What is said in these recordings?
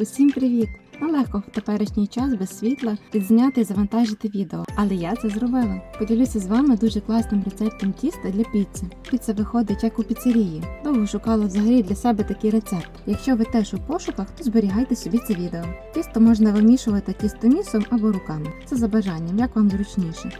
Усім привіт! Нелегко в теперішній час без світла підзняти і завантажити відео, але я це зробила. Поділюся з вами дуже класним рецептом тіста для піци. Піца виходить як у піцерії. Довго шукала взагалі для себе такий рецепт. Якщо ви теж у пошуках, то зберігайте собі це відео. Тісто можна вимішувати тістомісом або руками. Це за бажанням, як вам зручніше.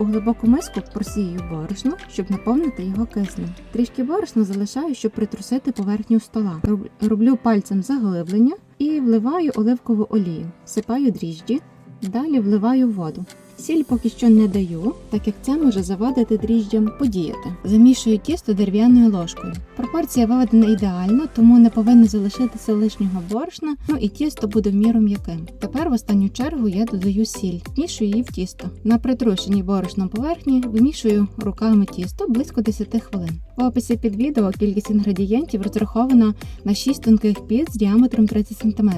У глибоку миску просію борошно, щоб наповнити його киснем. Трішки борошна залишаю, щоб притрусити поверхню стола. Роблю пальцем заглиблення і вливаю оливкову олію. сипаю дріжджі, далі вливаю воду. Сіль поки що не даю, так як це може завадити дріжджам подіяти. Замішую тісто дерев'яною ложкою. Пропорція виведена ідеально, тому не повинно залишитися лишнього борошна, ну і тісто буде в міру м'яким. Тепер в останню чергу я додаю сіль, вмішую її в тісто. На притрушеній борошном поверхні вимішую руками тісто близько 10 хвилин. В описі під відео кількість інгредієнтів розрахована на 6 тонких піц з діаметром 30 см.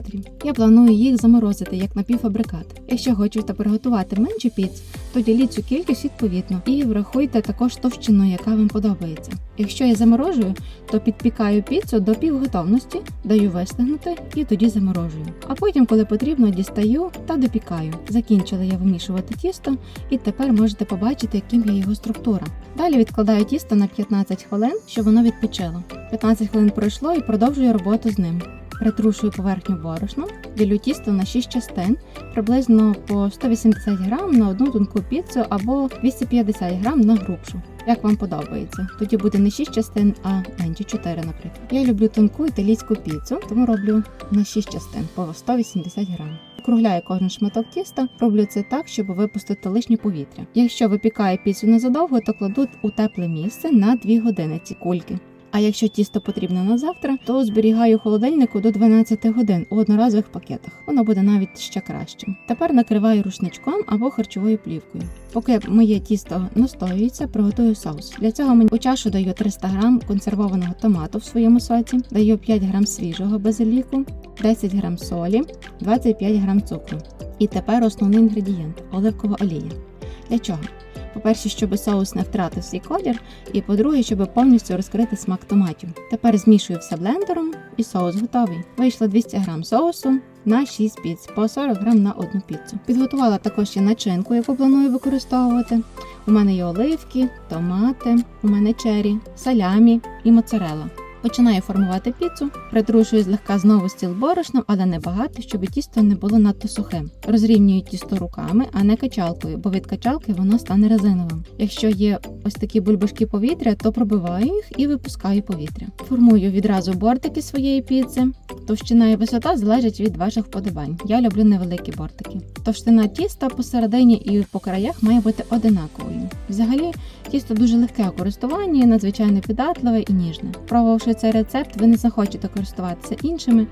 Я планую їх заморозити як напівфабрикат. Якщо хочете приготувати менше піц, то діліть цю кількість відповідно і врахуйте також товщину, яка вам подобається. Якщо я заморожую, то підпікаю піцу до півготовності, даю вистигнути і тоді заморожую. А потім, коли потрібно, дістаю та допікаю. Закінчила я вимішувати тісто, і тепер можете побачити, яким є його структура. Далі відкладаю тісто на 15 хвилин, щоб воно відпочило. 15 хвилин пройшло і продовжую роботу з ним. Притрушую поверхню борошном, ділю тісто на 6 частин, приблизно по 180 грам на одну тонку піцу або 250 грам на грубшу. Як вам подобається? Тоді буде не 6 частин, а менше 4, наприклад. Я люблю тонку італійську піцу, тому роблю на 6 частин по 180 грам. Округляю кожен шматок тіста, роблю це так, щоб випустити лишнє повітря. Якщо випікаю піцу незадовго, то кладу у тепле місце на 2 години ці кульки. А якщо тісто потрібно на завтра, то зберігаю холодильнику до 12 годин у одноразових пакетах. Воно буде навіть ще кращим. Тепер накриваю рушничком або харчовою плівкою. Поки моє тісто настоюється, приготую соус. Для цього мені у чашу даю 300 г консервованого томату в своєму соці, даю 5 г свіжого базиліку, 10 г солі, 25 г цукру. І тепер основний інгредієнт оливкова олія. Для чого? По-перше, щоб соус не втратив свій колір, і по-друге, щоб повністю розкрити смак томатів. Тепер змішую все блендером і соус готовий. Вийшло 200 г соусу на 6 піц, по 40 г на одну піцу. Підготувала також ще начинку, яку планую використовувати. У мене є оливки, томати, у мене чері, салямі і моцарелла. Починаю формувати піцу, притрушую злегка знову стіл борошном, але не багато, щоб тісто не було надто сухим. Розрівнюю тісто руками, а не качалкою, бо від качалки воно стане резиновим. Якщо є ось такі бульбашки повітря, то пробиваю їх і випускаю повітря. Формую відразу бортики своєї піци. Товщина і висота залежать від ваших вподобань. Я люблю невеликі бортики. Товщина тіста посередині і по краях має бути одинаковою. Взагалі, тісто дуже легке у користуванні, надзвичайно піддатливе і ніжне. Пробувавши цей рецепт, ви не захочете користуватися іншими.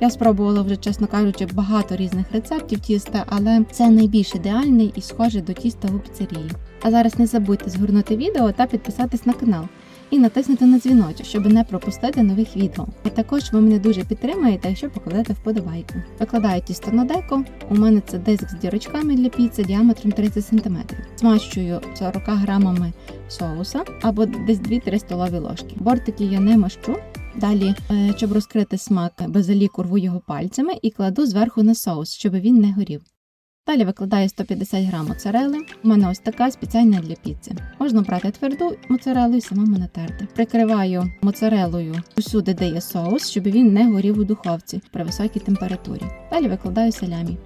Я спробувала вже, чесно кажучи, багато різних рецептів тіста, але це найбільш ідеальний і схожий до тіста у піцерії. А зараз не забудьте згорнути відео та підписатись на канал і натиснути на дзвіночок, щоб не пропустити нових відео. І також ви мене дуже підтримаєте, якщо покладете вподобайку. Викладаю тісто на деко. У мене це диск з дірочками для піци діаметром 30 см. Змащую 40 грамами соуса або десь 2-3 столові ложки. Бортики я не мащу. Далі, е, щоб розкрити смак базиліку, рву його пальцями і кладу зверху на соус, щоб він не горів. Далі викладаю 150 г моцарели. У мене ось така спеціальна для піци. Можна брати тверду моцарелу і самому натерти. Прикриваю моцарелою усюди, де є соус, щоб він не горів у духовці при високій температурі. Далі викладаю салямі.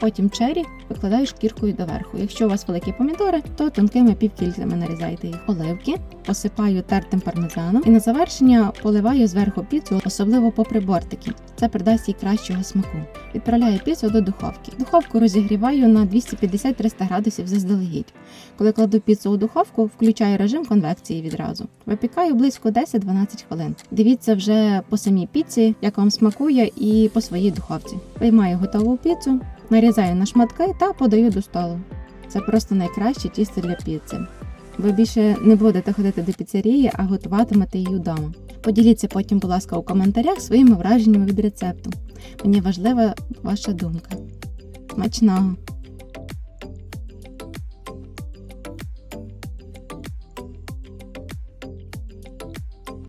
Потім чері викладаю шкіркою доверху. Якщо у вас великі помідори, то тонкими півкільцями нарізайте їх. Оливки посипаю тертим пармезаном і на завершення поливаю зверху піцу, особливо попри бортики. Це придасть їй кращого смаку. Відправляю піцу до духовки. Духовку розігріваю на 250-300 градусів заздалегідь. Коли кладу піцу у духовку, включаю режим конвекції відразу. Випікаю близько 10-12 хвилин. Дивіться вже по самій піці, як вам смакує, і по своїй духовці. Виймаю готову піцу, нарізаю на шматки та подаю до столу. Це просто найкраще тісто для піци. Ви більше не будете ходити до піцерії, а готуватимете її вдома. Поділіться потім, будь ласка, у коментарях своїми враженнями від рецепту. Мені важлива ваша думка. Смачного!